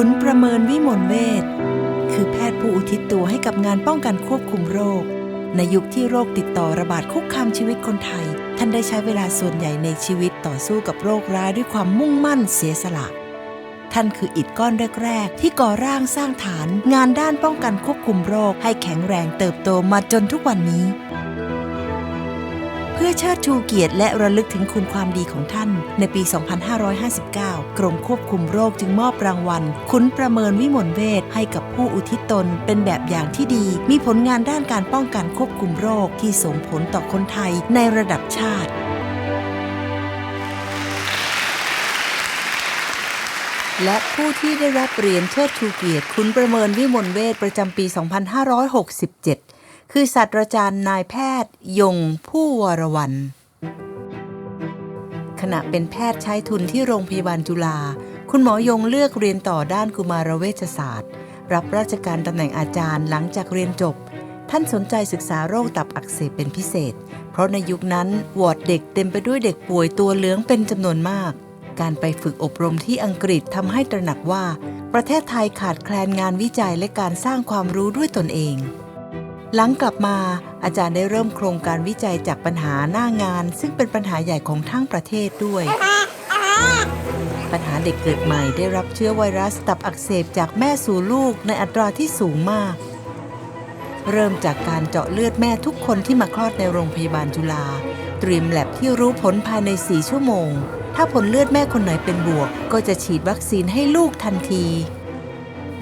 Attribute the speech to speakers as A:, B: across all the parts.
A: ขุนประเมินวิมลเวทคือแพทย์ผู้อุทิศตัวให้กับงานป้องกันควบคุมโรค ในยุคที่โรคติดต่อระบาดคุกคามชีวิตคนไทย ท่านได้ใช้เวลาส่วนใหญ่ในชีวิตต่อสู้กับโรคร้ายด้วยความมุ่งมั่นเสียสละ ท่านคืออิฐก้อนแรกๆที่ก่อร่างสร้างฐาน งานด้านป้องกันควบคุมโรคให้แข็งแรงเติบโตมาจนทุกวันนี้ พื่อเชิดชูเกียรติและระลึกถึงคุณความดีของท่าน ในปี 2559 กรมควบคุมโรคจึงมอบรางวัล คุณประเมินวิมลเวทให้กับผู้อุทิศตน เป็นแบบอย่างที่ดี มีผลงานด้านการป้องกันควบคุมโรคที่ส่งผลต่อคนไทยในระดับชาติและผู้ที่ได้รับเหรียญเชิดชูเกียรติคุณประเมินวิมลเวทประจำปี 2567 คือศาสตราจารย์นายแพทย์ยงผู้วรวันขณะเป็นแพทย์ใช้ทุนที่โรงพยาบาลจุฬา คุณหมอยงเลือกเรียนต่อด้านกุมารเวชศาสตร์ รับราชการตำแหน่งอาจารย์หลังจากเรียนจบ ท่านสนใจศึกษาโรคตับอักเสบเป็นพิเศษ เพราะในยุคนั้นวอร์ดเด็กเต็มไปด้วยเด็กป่วยตัวเหลืองเป็นจำนวนมาก การไปฝึกอบรมที่อังกฤษทำให้ตระหนักว่า ประเทศไทยขาดแคลนงานวิจัยและการสร้างความรู้ด้วยตนเอง หลังกลับมาอาจารย์ได้เริ่มโครงการวิจัยจากปัญหาหน้างาน ซึ่งเป็นปัญหาใหญ่ของทั้งประเทศด้วย ปัญหาเด็กเกิดใหม่ได้รับเชื้อไวรัสตับอักเสบจากแม่สู่ลูกในอัตราที่สูงมาก เริ่มจากการเจาะเลือดแม่ทุกคนที่มาคลอดในโรงพยาบาลจุฬาเตรียมแลบที่รู้ผลภายใน 4 ชั่วโมง ถ้าผลเลือดแม่คนไหนเป็นบวก ก็จะฉีดวัคซีนให้ลูกทันที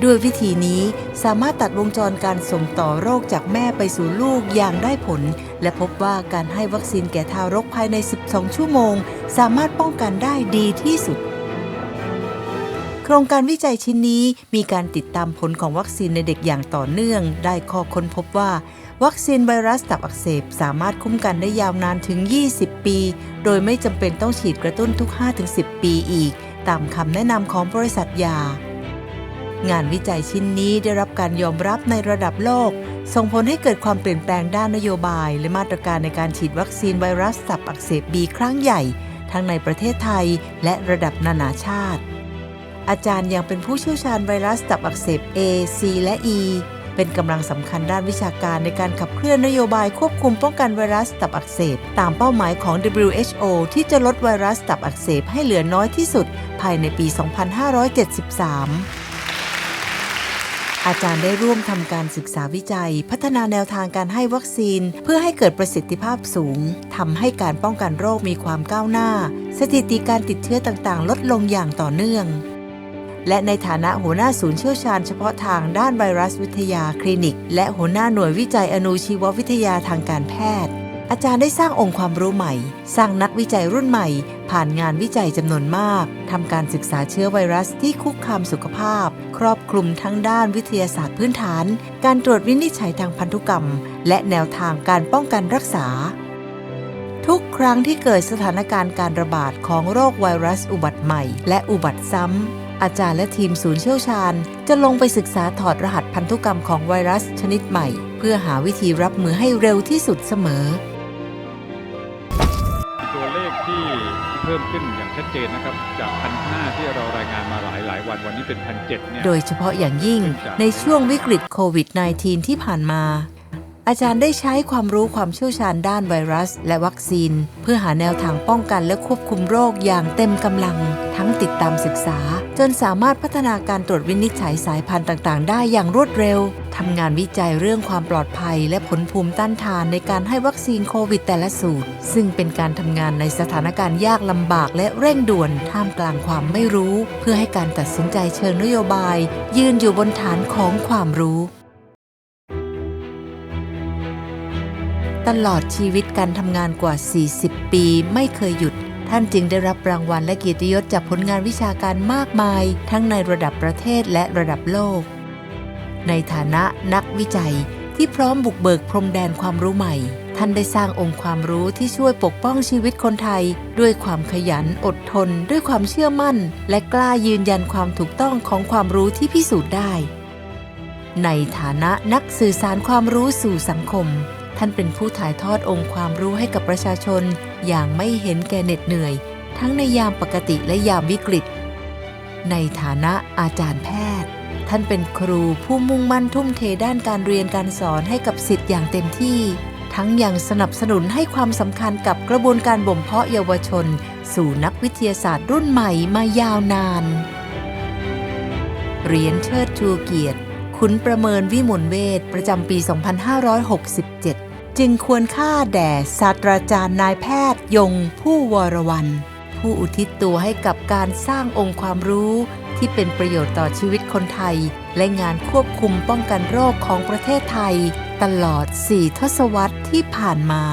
A: ด้วยวิธีนี้สามารถตัดวงจรการส่งต่อโรคจากแม่ไปสู่ลูกอย่างได้ผล และพบว่าการให้วัคซีนแก่ทารกภายใน 12 ชั่วโมง สามารถป้องกันได้ดีที่สุด โครงการวิจัยชิ้นนี้มีการติดตามผลของวัคซีนในเด็กอย่างต่อเนื่อง ได้ข้อค้นพบว่า วัคซีนไวรัสตับอักเสบสามารถคุ้มกันได้ยาวนานถึง 20 ปี โดยไม่จำเป็นต้องฉีดกระตุ้นทุก 5-10 ปีอีก ตามคำแนะนำของบริษัทยา งานวิจัยชิ้นนี้ได้รับการยอมรับในระดับโลก ส่งผลให้เกิดความเปลี่ยนแปลงด้านนโยบาย และมาตรการในการฉีดวัคซีนไวรัสตับอักเสบบีครั้งใหญ่ ทั้งในประเทศไทยและระดับนานาชาติ อาจารย์ยังเป็นผู้เชี่ยวชาญไวรัสตับอักเสบ A, C และ E เป็นกำลังสำคัญด้านวิชาการในการขับเคลื่อนนโยบายควบคุมป้องกันไวรัสตับอักเสบ ตามเป้าหมายของ WHO ที่จะลดไวรัสตับอักเสบให้เหลือน้อยที่สุด ภายในปี 2573 อาจารย์ได้ร่วมทำการศึกษาวิจัย พัฒนาแนวทางการให้วัคซีน เพื่อให้เกิดประสิทธิภาพสูงทำให้การป้องกันโรคมีความก้าวหน้า สถิติการติดเชื้อต่างๆ ลดลงอย่างต่อเนื่อง และในฐานะหัวหน้าศูนย์เชี่ยวชาญเฉพาะทางด้านไวรัสวิทยาคลินิก และหัวหน้าหน่วยวิจัยอนุชีววิทยาทางการแพทย์ อาจารย์ได้สร้างองค์ความรู้ใหม่ สร้างนักวิจัยรุ่นใหม่ ผ่านงานวิจัยจำนวนมากทำการศึกษาเชื้อไวรัสที่คุกคามสุขภาพ ครอบคลุมทั้งด้านวิทยาศาสตร์พื้นฐาน การตรวจวินิจฉัยทางพันธุกรรม และแนวทางการป้องกันรักษา ทุกครั้งที่เกิดสถานการณ์การระบาดของโรคไวรัสอุบัติใหม่ และอุบัติซ้ำอาจารย์และทีมศูนย์เชี่ยวชาญ จะลงไปศึกษาถอดรหัสพันธุกรรมของไวรัสชนิดใหม่ เพื่อหาวิธีรับมือให้เร็วที่สุดเสมอ
B: ที่เพิ่มขึ้นอย่างชัดเจนนะครับจากพันห้าที่เรารายงานมาหลายหลายๆวันวันนี้เป็นพันเจ็ดเนี่ย
A: โดยเฉพาะอย่างยิ่งในช่วงวิกฤตโควิด -19 ที่ผ่านมา อาจารย์ได้ใช้ความรู้ความเชี่ยวชาญด้านไวรัส และวัคซีน เพื่อหาแนวทางป้องกันและควบคุมโรคอย่างเต็มกำลัง ทั้งติดตามศึกษา จนสามารถพัฒนาการตรวจวินิจฉัยสายพันธุ์ต่างๆ ได้อย่างรวดเร็วทำงานวิจัยเรื่องความปลอดภัย และผลภูมิต้านทานในการให้วัคซีนโควิดแต่ละสูตร ซึ่งเป็นการทำงานในสถานการณ์ยากลำบากและเร่งด่วนท่ามกลางความไม่รู้ เพื่อให้การตัดสินใจเชิงนโยบาย ยืนอยู่บนฐานของความรู้ ตลอดชีวิตการทำงานกว่า 40 ปีไม่เคยหยุด ท่านจึงได้รับรางวัลและเกียรติยศจากผลงานวิชาการมากมาย ทั้งในระดับประเทศและระดับโลก ในฐานะนักวิจัยที่พร้อมบุกเบิกพรมแดนความรู้ใหม่ ท่านได้สร้างองค์ความรู้ที่ช่วยปกป้องชีวิตคนไทย ด้วยความขยันอดทน ด้วยความเชื่อมั่น และกล้ายืนยันความถูกต้องของความรู้ที่พิสูจน์ได้ ในฐานะนักสื่อสารความรู้สู่สังคม ท่านเป็นผู้ถ่ายทอดองค์ความรู้ให้กับประชาชน อย่างไม่เห็นแก่เหน็ดเหนื่อย ทั้งในยามปกติและยามวิกฤต ในฐานะอาจารย์แพทย์ ท่านเป็นครูผู้มุ่งมั่นทุ่มเทด้านการเรียนการสอนให้กับสิทธิ์อย่างเต็มที่ ทั้งยังสนับสนุนให้ความสำคัญกับกระบวนการบ่มเพาะเยาวชน สู่นักวิทยาศาสตร์รุ่นใหม่มายาวนานเหรียญเชิดชูเกียรติ คุณประเมินวิมลเวทประจำปี 2567 จึงควรค่าแด่ศาสตราจารย์นายแพทย์ยงผู้วรวัน ผู้อุทิศตัวให้กับการสร้างองค์ความรู้ที่เป็นประโยชน์ต่อชีวิตคนไทย และงานควบคุมป้องกันโรคของประเทศไทย ตลอด 4 ทศวรรษที่ผ่านมา